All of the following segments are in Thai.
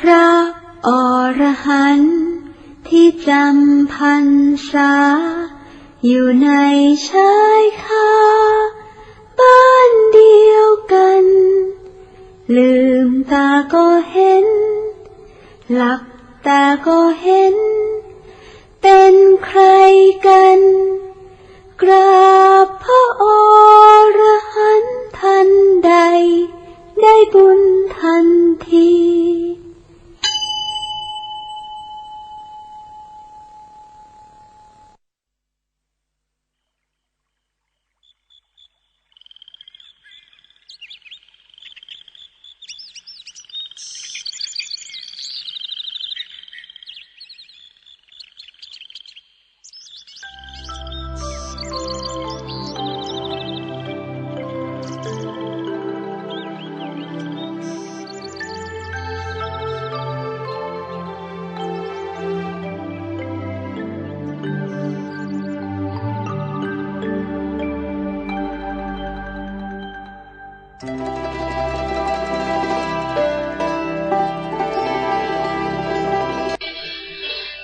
พระอรหันต์ที่จำพรรษา อยู่ในชายคาบ้านเดียวกัน ลืมตาก็เห็น หลับตาก็เห็น เป็นใครกัน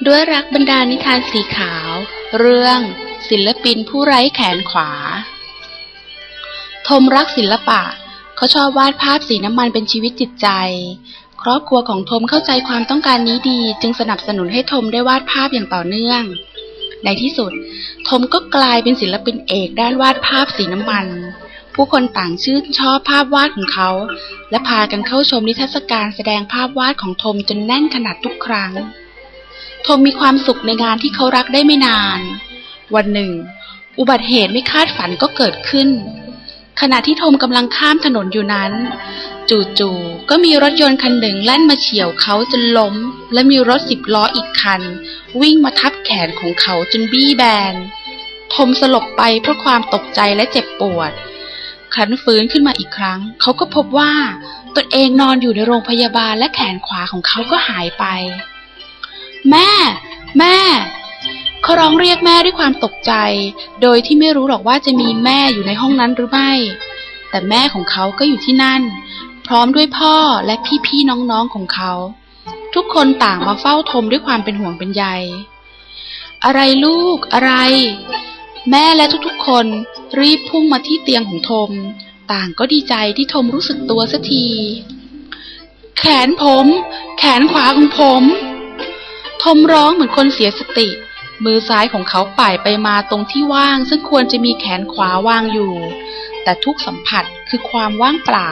ด้วยรักบรรดานิทานสีขาว เรื่อง ศิลปินผู้ไร้แขนขวา ทมรักศิลปะ เขาชอบวาดภาพสีน้ำมันเป็นชีวิตจิตใจ ครอบครัวของทมเข้าใจความต้องการนี้ดี จึงสนับสนุนให้ทมได้วาดภาพอย่างต่อเนื่อง ในที่สุด ทมก็กลายเป็นศิลปินเอกด้านวาดภาพสีน้ำมัน ผู้คนต่างชื่นชอบภาพวาดของเขา และพากันเข้าชมนิทรรศการแสดงภาพวาดของทมจนแน่นขนาดทุกครั้ง ทมมีความสุขในงานที่เขารักได้ไม่นาน วันหนึ่ง อุบัติเหตุไม่คาดฝันก็เกิดขึ้น ขณะที่ทมกำลังข้ามถนนอยู่นั้น จู่ๆก็มีรถยนต์คันหนึ่งแล่นมาเฉี่ยวเขาจนล้ม และมีรถสิบล้ออีกคัน วิ่งมาทับแขนของเขาจนบี้แบน ทมสลบไปเพราะความตกใจและเจ็บปวดครั้นฟื้นขึ้นมาอีกครั้ง เขาก็พบว่าตนเองนอนอยู่ในโรงพยาบาลและแขนขวาของเขาก็หายไป แม่ แม่เขาร้องเรียกแม่ด้วยความตกใจ โดยที่ไม่รู้หรอกว่าจะมีแม่อยู่ในห้องนั้นหรือไม่ แต่แม่ของเขาก็อยู่ที่นั่น พร้อมด้วยพ่อและพี่ๆน้องๆของเขา ทุกคนต่างมาเฝ้าทมด้วยความเป็นห่วงเป็นใย อะไรลูกอะไร แม่และทุกๆ คนรีบพุ่งมาที่เตียงของทม ต่างก็ดีใจที่ทมรู้สึกตัวสักที แขนผม แขนขวาของผม มร้องเหมือนคนเสียสติ มือซ้ายของเขาป่ายไปมาตรงที่ว่าง ซึ่งควรจะมีแขนขวาวางอยู่ แต่ทุกสัมผัสคือความว่างเปล่า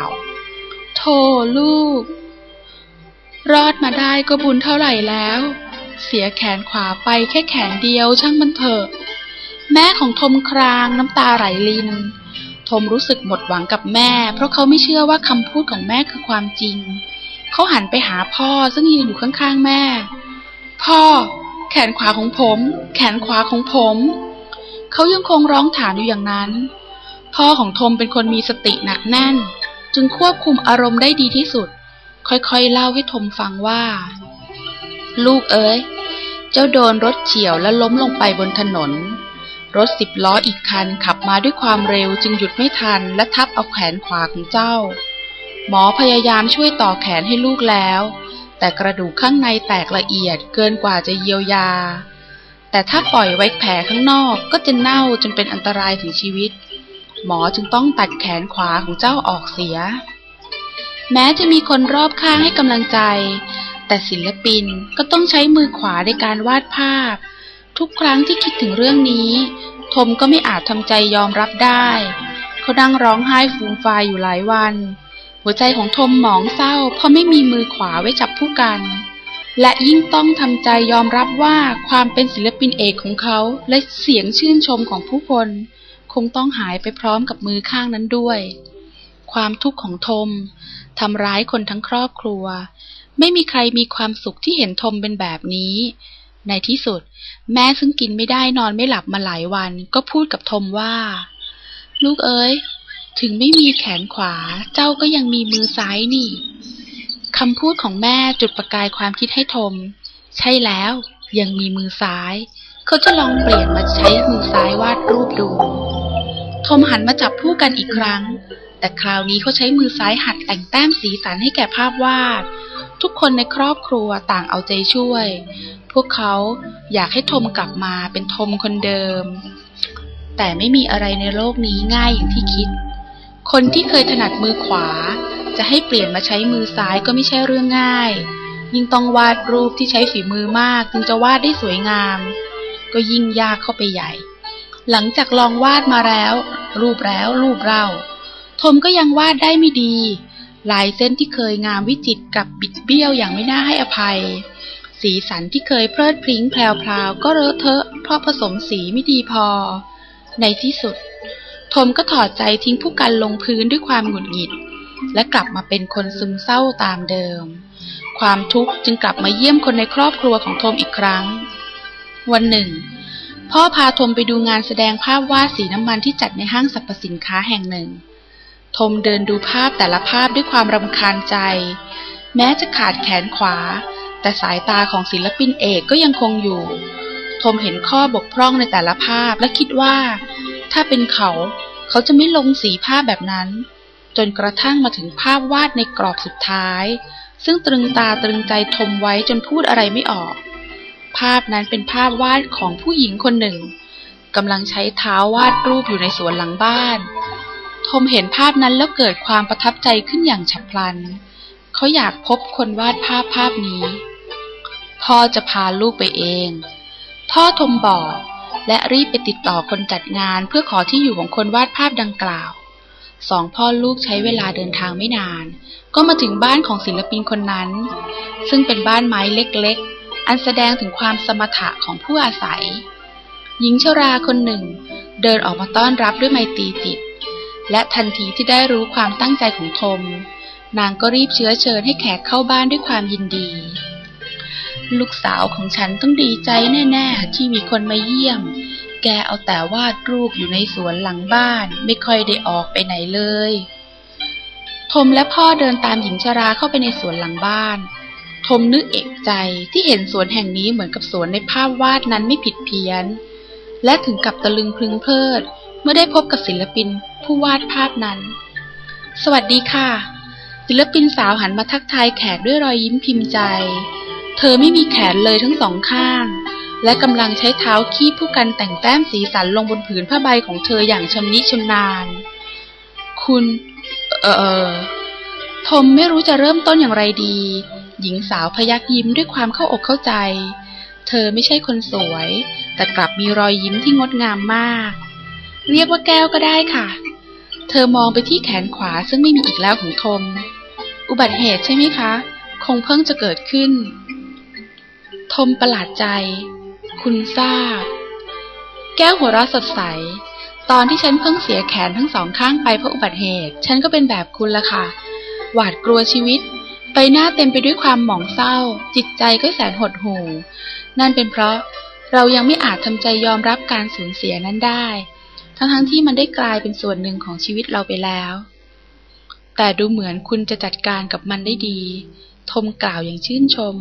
โธ่ลูก รอดมาได้ก็บุญเท่าไหร่แล้ว เสียแขนขวาไปแค่แขนเดียวช่างมันเถอะ แม่ของทมครางน้ำตาไหลลิน ทมรู้สึกหมดหวังกับแม่ เพราะเขาไม่เชื่อว่าคำพูดของแม่คือความจริง เขาหันไปหาพ่อซึ่งยืนอยู่ข้างๆแม่ พ่อ แขนขวาของผม แขนขวาของผม เขายังคงร้องถามอยู่อย่างนั้น พ่อของทมเป็นคนมีสติหนักแน่น จึงควบคุมอารมณ์ได้ดีที่สุด ค่อยๆเล่าให้ทมฟังว่า ลูกเอ๋ย เจ้าโดนรถเฉี่ยวและล้มลงไปบนถนน รถสิบล้ออีกคันขับมาด้วยความเร็วจึงหยุดไม่ทันและทับเอาแขนขวาของเจ้า หมอพยายามช่วยต่อแขนให้ลูกแล้ว แต่กระดูกข้างในแตกละเอียดเกินกว่าจะเยียวยา แต่ถ้าปล่อยไว้แผลข้างนอกก็จะเน่าจนเป็นอันตรายถึงชีวิต หมอจึงต้องตัดแขนขวาของเจ้าออกเสีย แม้จะมีคนรอบข้างให้กำลังใจ แต่ศิลปินก็ต้องใช้มือขวาในการวาดภาพ ทุกครั้งที่คิดถึงเรื่องนี้ ทมก็ไม่อาจทำใจยอมรับได้ เขานั่งร้องไห้ฟูมฟายอยู่หลายวัน หัวใจของทมหมองเศร้า เพราะไม่มีมือขวาไว้จับผู้กัน และยิ่งต้องทำใจยอมรับว่าความเป็นศิลปินเอกของเขาและเสียงชื่นชมของผู้คน คงต้องหายไปพร้อมกับมือข้างนั้นด้วย ความทุกข์ของทมทำร้ายคนทั้งครอบครัว ไม่มีใครมีความสุขที่เห็นทมเป็นแบบนี้ ในที่สุด แม่ซึ่งกินไม่ได้นอนไม่หลับมาหลายวัน ก็พูดกับทมว่า ลูกเอ๋ย ถึงไม่มีแขนขวา เจ้าก็ยังมีมือซ้ายนี่คำพูดของแม่จุดประกายความคิดให้ทม ใช่แล้วยังมีมือซ้าย เขาจะลองเปลี่ยนมาใช้มือซ้ายวาดรูปดู ทมหันมาจับผู้กันอีกครั้ง แต่คราวนี้เขาใช้มือซ้ายหัดแต่งแต้มสีสันให้แก่ภาพวาด ทุกคนในครอบครัวต่างเอาใจช่วย พวกเขาอยากให้ทมกลับมาเป็นทมคนเดิม แต่ไม่มีอะไรในโลกนี้ง่ายอย่างที่คิด คนที่เคยถนัดมือขวา จะให้เปลี่ยนมาใช้มือซ้ายก็ไม่ใช่เรื่องง่าย ยิ่งต้องวาดรูปที่ใช้ฝีมือมากจึงจะวาดได้สวยงาม ก็ยิ่งยากเข้าไปใหญ่ หลังจากลองวาดมาแล้ว รูปแล้วรูปเล่าทมก็ยังวาดได้ไม่ดี ลายเส้นที่เคยงามวิจิตรกับบิดเบี้ยวอย่างไม่น่าให้อภัย สีสันที่เคยเพลิดพริ้งแพรวๆก็เลอะเทอะเพราะผสมสีไม่ดีพอ ในที่สุด ทมก็ถอดใจทิ้งผู้กันลงพื้นด้วยความหงุดหงิด และกลับมาเป็นคนซึมเศร้าตามเดิม ความทุกข์จึงกลับมาเยี่ยมคนในครอบครัวของทมอีกครั้ง วันหนึ่ง พ่อพาทมไปดูงานแสดงภาพวาดสีน้ำมันที่จัดในห้างสรรพสินค้าแห่งหนึ่ง ทมเดินดูภาพแต่ละภาพด้วยความรำคาญใจ แม้จะขาดแขนขวา แต่สายตาของศิลปินเอกก็ยังคงอยู่ ทมเห็นข้อบกพร่องในแต่ละภาพและคิดว่าถ้าเป็นเขา เขาจะไม่ลงสีภาพแบบนั้น จนกระทั่งมาถึงภาพวาดในกรอบสุดท้าย ซึ่งตรึงตาตรึงใจทมไว้จนพูดอะไรไม่ออก ภาพนั้นเป็นภาพวาดของผู้หญิงคนหนึ่งกำลังใช้เท้าวาดรูปอยู่ในสวนหลังบ้าน ทมเห็นภาพนั้นแล้วเกิดความประทับใจขึ้นอย่างฉับพลัน เขาอยากพบคนวาดภาพภาพนี้ พ่อจะพาลูกไปเอง พ่อทมบอก และรีบไปติดต่อคนจัดงานเพื่อขอที่อยู่ของคนวาดภาพดังกล่าวสองพ่อลูกใช้เวลาเดินทางไม่นาน ก็มาถึงบ้านของศิลปินคนนั้น ซึ่งเป็นบ้านไม้เล็กๆ อันแสดงถึงความสมถะของผู้อาศัย หญิงชราคนหนึ่ง เดินออกมาต้อนรับด้วยไมตรีจิต และทันทีที่ได้รู้ความตั้งใจของทม นางก็รีบเชื้อเชิญให้แขกเข้าบ้านด้วยความยินดี ลูกสาวของฉันต้องดีใจแน่ๆ ที่มีคนมาเยี่ยม แกเอาแต่วาดรูปอยู่ในสวนหลังบ้าน ไม่ค่อยได้ออกไปไหนเลย ทมและพ่อเดินตามหญิงชราเข้าไปในสวนหลังบ้าน ทมนึกเอกใจที่เห็นสวนแห่งนี้เหมือนกับสวนในภาพวาดนั้นไม่ผิดเพี้ยน และถึงกับตะลึงพลึงเพลิด เมื่อได้พบกับศิลปินผู้วาดภาพนั้น สวัสดีค่ะศิลปินสาวหันมาทักทายแขกด้วยรอยยิ้มพิมพ์ใจ เธอไม่มีแขนเลยทั้งสองข้าง และกำลังใช้เท้าคีบผู้กันแต่งแต้มสีสันลงบนผืนผ้าใบของเธออย่างชำนิชำนาญ คุณเออเออทมไม่รู้จะเริ่มต้นอย่างไรดี หญิงสาวพยักยิ้มด้วยความเข้าอกเข้าใจ เธอไม่ใช่คนสวย แต่กลับมีรอยยิ้มที่งดงามมาก เรียกว่าแก้วก็ได้ค่ะ เธอมองไปที่แขนขวาซึ่งไม่มีอีกแล้วของทม อุบัติเหตุใช่ไหมคะ คงเพิ่งจะเกิดขึ้น ทมประหลาดใจ คุณทราบ แก้วหัวเราะสดใส ตอนที่ฉันเพิ่งเสียแขนทั้งสองข้างไปเพราะอุบัติเหตุ ฉันก็เป็นแบบคุณละค่ะ หวาดกลัวชีวิต ใบหน้าเต็มไปด้วยความหมองเศร้า จิตใจก็แสนหดหู่ นั่นเป็นเพราะเรายังไม่อาจทำใจยอมรับการสูญเสียนั้นได้ ทั้งๆทที่มันได้กลายเป็นส่วนหนึ่งของชีวิตเราไปแล้ว แต่ดูเหมือนคุณจะจัดการกับมันได้ดี ทมกล่าวอย่างชื่นชม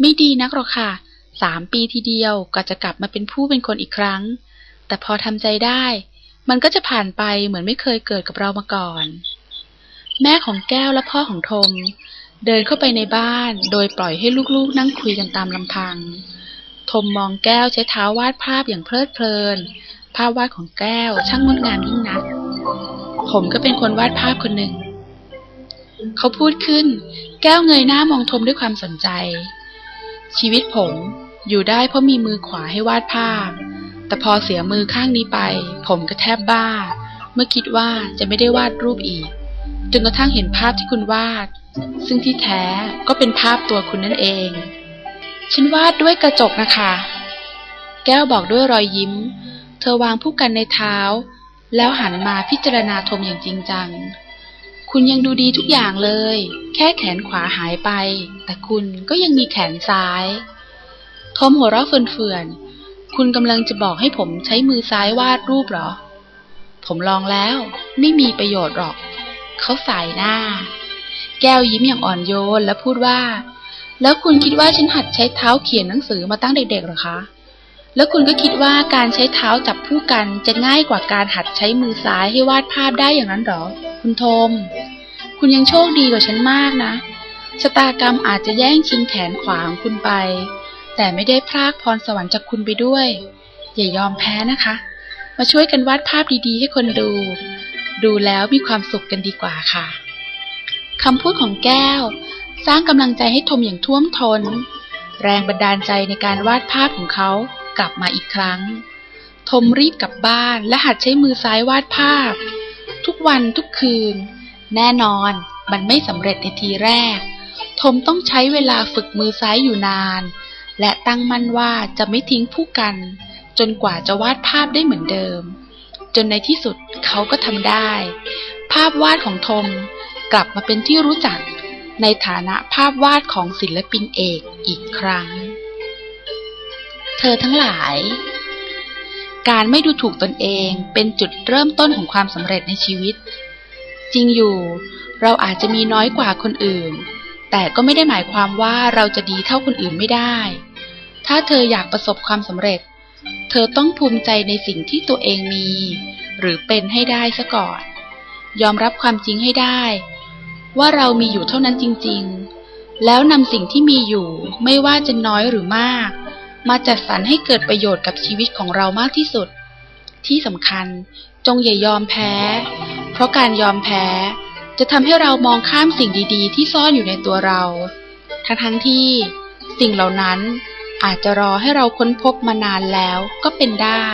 ไม่ดีนักหรอกค่ะ สามปีทีเดียวก็จะกลับมาเป็นผู้เป็นคนอีกครั้ง แต่พอทำใจได้ มันก็จะผ่านไปเหมือนไม่เคยเกิดกับเรามาก่อน แม่ของแก้วและพ่อของทมเดินเข้าไปในบ้าน โดยปล่อยให้ลูกๆ นั่งคุยกันตามลำพังทมมองแก้วใช้เท้าวาดภาพอย่างเพลิดเพลิน ภาพวาดของแก้วช่างงดงามยิ่งนัก ผมก็เป็นคนวาดภาพคนหนึ่ง เขาพูดขึ้น แก้วเงยหน้ามองทมด้วยความสนใจ ชีวิตผมอยู่ได้เพราะมีมือขวาให้วาดภาพ แต่พอเสียมือข้างนี้ไป ผมก็แทบบ้า เมื่อคิดว่าจะไม่ได้วาดรูปอีก จนกระทั่งเห็นภาพที่คุณวาด ซึ่งที่แท้ก็เป็นภาพตัวคุณนั่นเอง ฉันวาดด้วยกระจกนะคะ แก้วบอกด้วยรอยยิ้ม เธอวางผู้กันในเท้า แล้วหันมาพิจารณาทมอย่างจริงจัง คุณยังดูดีทุกอย่างเลย แค่แขนขวาหายไป แต่คุณก็ยังมีแขนซ้าย ทอมหัวเราะเฟื่อนๆ คุณกำลังจะบอกให้ผมใช้มือซ้ายวาดรูปเหรอ ผมลองแล้ว ไม่มีประโยชน์หรอก เขาสายหน้า แก้วยิ้มอย่างอ่อนโยนและพูดว่า แล้วคุณคิดว่าฉันหัดใช้เท้าเขียนหนังสือมาตั้งเด็กๆหรอคะ แล้วคุณก็คิดว่าการใช้เท้าจับผู้กันจะง่ายกว่าการหัดใช้มือซ้ายให้วาดภาพได้อย่างนั้นหรอ คุณโทม คุณยังโชคดีกว่าฉันมากนะชะตากรรมอาจจะแย่งชิงแขนขวาของคุณไป แต่ไม่ได้พรากพรสวรรค์จากคุณไปด้วย อย่ายอมแพ้นะคะ มาช่วยกันวาดภาพดีๆ ให้คนดู ดูแล้วมีความสุขกันดีกว่าค่ะคำพูดของแก้ว สร้างกำลังใจให้ทมอย่างท่วมทนแรงบันดาลใจในการวาดภาพของเขา กลับมาอีกครั้ง ทมรีบกลับบ้านและหัดใช้มือซ้ายวาดภาพ ทุกวันทุกคืน แน่นอนมันไม่สำเร็จในทีแรก ทมต้องใช้เวลาฝึกมือซ้ายอยู่นาน และตั้งมั่นว่าจะไม่ทิ้งผู้กัน จนกว่าจะวาดภาพได้เหมือนเดิม จนในที่สุดเขาก็ทำได้ ภาพวาดของทมกลับมาเป็นที่รู้จักในฐานะภาพวาดของศิลปินเอกอีกครั้ง ธอทั้งหลาย การไม่ดูถูกตนเองเป็นจุดเริ่มต้นของความสำเร็จในชีวิต จริงอยู่ เราอาจจะมีน้อยกว่าคนอื่น แต่ก็ไม่ได้หมายความว่าเราจะดีเท่าคนอื่นไม่ได้ ถ้าเธออยากประสบความสำเร็จ เธอต้องภูมิใจในสิ่งที่ตัวเองมี หรือเป็นให้ได้ซะก่อน ยอมรับความจริงให้ได้ ว่าเรามีอยู่เท่านั้นจริง ๆ แล้วนำสิ่งที่มีอยู่ไม่ว่าจะน้อยหรือมาก มาจัดสรรให้เกิดประโยชน์กับชีวิตของเรามากที่สุด ที่สำคัญจงอย่ายอมแพ้ เพราะการยอมแพ้ จะทำให้เรามองข้ามสิ่งดีๆ ที่ซ่อนอยู่ในตัวเรา ทั้งๆที่สิ่งเหล่านั้นอาจจะรอให้เราค้นพบมานานแล้วก็เป็นได้